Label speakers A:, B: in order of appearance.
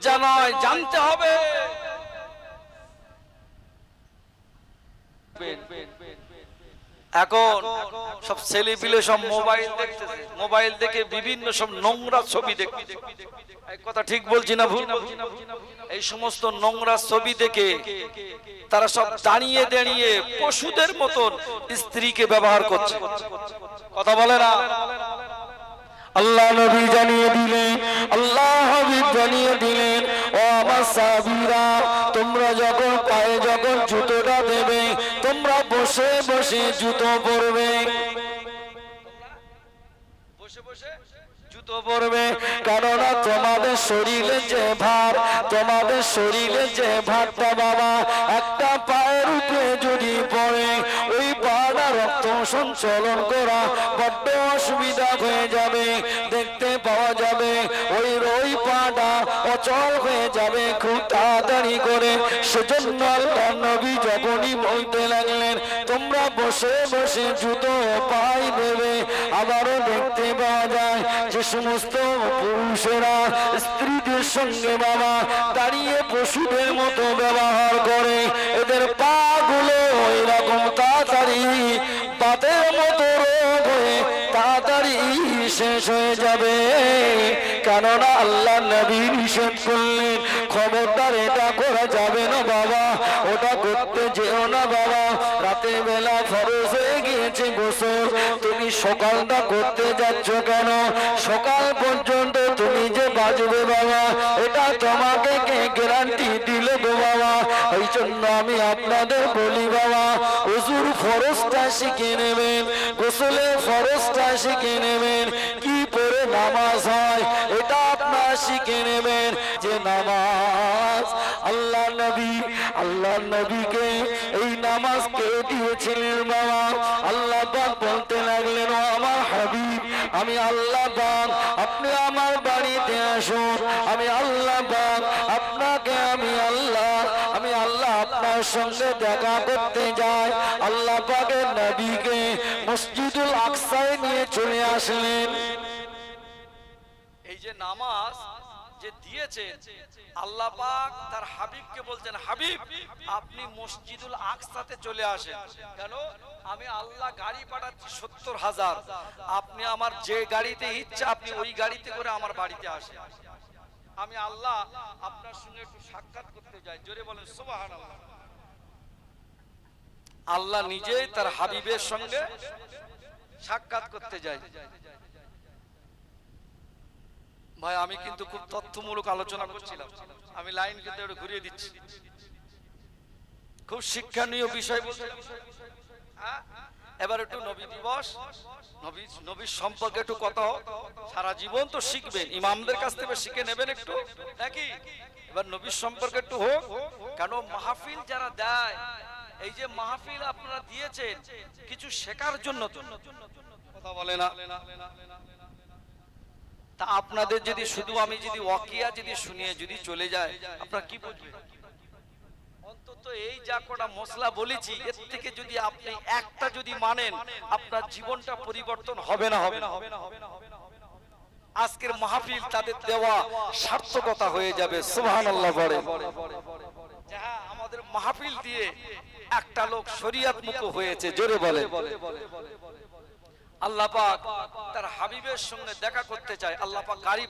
A: লজ্জা নয়, জানতে হবে। এখন সব ছেলে সব মোবাইল দেখতেছে, মোবাইল দেখে বিভিন্ন সব নোংরা ছবি দেখতেছে কথা ঠিক বলছি না ভুল? এই সমস্ত নোংরা ছবি দেখে তারা সব দাঁড়িয়ে দাঁড়িয়ে পশুদের মতন স্ত্রীকে ব্যবহার করছে। কথা বলে না?
B: আল্লাহ নবী জানিয়ে দিলেন, আল্লাহ জানিয়ে দিলেন। ও আমার সাবিরা তোমরা যখন পায়ে যখন জুতোটা দেবে, তোমরা বসে বসে জুতো পরবে। ওই পাটা রক্ত সঞ্চালন করা হয়ে যাবে। দেখতে পাওয়া যাবে, ওই ওই পাটা অচল হয়ে যাবে খুব তাড়াতাড়ি করে। সেজন্য আল্লাহ নবী যখনই বলতে লাগলেন, তোমরা বসে বসে জুতো পাই দেবে। আবারও দেখতে পাওয়া যায় যে সমস্ত পুরুষেরা স্ত্রীদের সঙ্গে বাবা দাঁড়িয়ে পশুদের মতো ব্যবহার করে। এদের পা গুলো এরকম তাড়াতাড়ি পাতের মতো রোগ হয়ে তাড়াতাড়ি শেষ হয়ে যাবে। কেননা আল্লাহ নবী নিষেধ করলেন। খবরদার এটা করা যাবে না বাবা। ওটা করতে যেও না বাবা। রাতের বেলা ফরজ হয়ে গিয়েছে গোসল। তুমি সকালটা করতে যাচ্ছ কেন? সকাল পর্যন্ত তুমি যে বাজবে বাবা, এটা তোমাকে কে গ্যারান্টি দিলে গো আমি আপনাদের বলি, বাবা, হুজুর ফরজটা শিখে নেবেন গোসলের ফরজটা শিখে নেবেন, কি পরে নামাজ হয় এটা আপনার শিখে নেবেন, যে নামাজ আল্লাহ নবী, আল্লাহ নবীকে এই নামাজ কে দিয়েছিলেন, বাবা? আল্লাহ বলতে লাগলেন আমার হাবিব, আমি আল্লাহ আপনি আমার বাড়িতে আসুন, আমি আল্লাহ পাক সঙ্গে দেখা করতে যাই আল্লাহ পাকের নবীকে মসজিদুল আকসায় নিয়ে চলে আসলেন।
A: এই যে নামাজ যে দিয়েছে, আল্লাহ পাক তার হাবিবকে বলছেন, হাবিব, আপনি মসজিদুল আকসাতে চলে আসেন। কেন? আমি আল্লাহ গাড়ি পাঠাচ্ছি সত্তর হাজার। আপনি আমার যে গাড়িতে ইচ্ছা, আপনি ওই গাড়িতে করে আমার বাড়িতে আসেন। আমি আল্লাহ আপনার সঙ্গে একটু সাক্ষাৎ করতে যাই। জোরে বলেন সুবাহান আল্লাহ নিজেই তার হাবিবের সঙ্গে সাক্ষাৎ করতে যায়। ভাই, আমি কিন্তু খুব তথ্যমূলক আলোচনা করছিলাম। আমি লাইন কিন্তু একটু ঘুরিয়ে দিচ্ছি। খুব শিক্ষণীয় বিষয় বলতে? এবার একটু নবী দিবস, নবী, নবীর সম্পর্কে একটু কথা সারা জীবন তো শিখবেন, ইমামদের কাছ থেকে শিখে নেবেন একটু, নাকি? এবার নবীর সম্পর্কে একটু হোক। কেন মাহফিল যারা দেয় এই যে মাহফিল আপনারা দিয়েছেন কিছু শেখার জন্য কথা বলে না। তা আপনাদের যদি শুধু আমি যদি ওয়াকিয়া যদি শুনিয়ে যদি চলে যায় আপনারা কি বুঝবেন? অন্তত এই যা কটা মশলা বলেছি এর থেকে যদি আপনি একটা যদি মানেন আপনার জীবনটা পরিবর্তন হবে না হবে না হবে না হবে না হবে না হবে না। আজকের মাহফিল তাদের দেওয়া সার্থকতা হয়ে যাবে সুবহানাল্লাহ বলে। যাহা আমাদের মাহফিল দিয়ে একটা লোক শরিয়াত মুখ হয়েছে জোরে বলে আল্লাহ পাক তার হাবিবের সঙ্গে দেখা করতে চায় আল্লাহ পাক গাড়ি